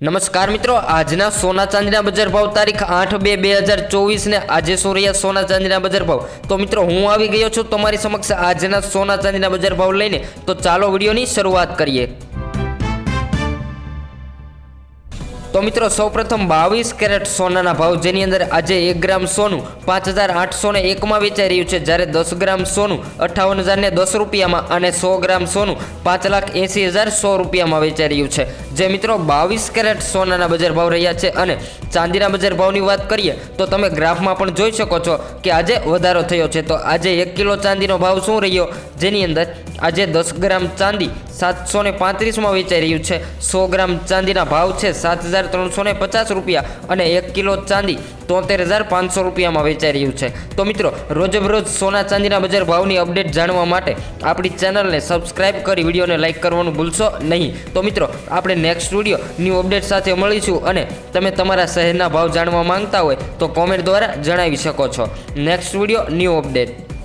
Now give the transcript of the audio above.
નમસ્કાર મિત્રો, આજના સોના ચાંદીના બજાર ભાવ તારીખ આઠ બે બે હજાર ચોવીસને આજે શું રહ્યા સોના ચાંદીના બજાર ભાવ? તો મિત્રો, હું આવી ગયો છું તમારી સમક્ષ આજના સોના ચાંદીના બજાર ભાવ લઈને. તો ચાલો વિડીયોની શરૂઆત કરીએ. તો મિત્રો, સૌપ્રથમ બાવીસ કેરેટ સોનાના ભાવ જેની અંદર આજે એક ગ્રામ સોનું પાંચ હજાર આઠસો ને એકમાં વેચાઈ રહ્યું છે. જ્યારે દસ ગ્રામ સોનું અઠાવન હજાર ને દસ રૂપિયામાં અને સો ગ્રામ સોનું પાંચ લાખ એંસી હજાર સો રૂપિયામાં વેચાઈ રહ્યું છે. જે મિત્રો, બાવીસ કેરેટ સોનાના બજાર ભાવ રહ્યા છે અને ચાંદીના બજાર ભાવની વાત કરીએ તો તમે ગ્રાફમાં પણ જોઈ શકો છો કે આજે વધારો થયો છે. તો આજે એક કિલો ચાંદીનો ભાવ શું રહ્યો? જેની અંદર આજે દસ ગ્રામ ચાંદી સાતસો ને પાંત્રીસમાં વેચાઈ રહ્યું છે. સો ગ્રામ ચાંદીના ભાવ છે સાત હજાર ત્રણસો ને પચાસ રૂપિયા અને એક કિલો ચાંદી તોતેર હજાર પાંચસો રૂપિયામાં વેચાઈ રહ્યું છે. તો મિત્રો, રોજબરોજ સોના ચાંદીના બજાર ભાવની અપડેટ જાણવા માટે આપણી ચેનલને સબસ્ક્રાઇબ કરી વિડીયોને લાઇક કરવાનું ભૂલશો નહીં. તો મિત્રો, આપણે નેક્સ્ટ વીડિયો ન્યૂ અપડેટ સાથે મળીશું અને તમે તમારા શહેરના ભાવ જાણવા માંગતા હોય તો કોમેન્ટ દ્વારા જણાવી શકો છો. Next video new update.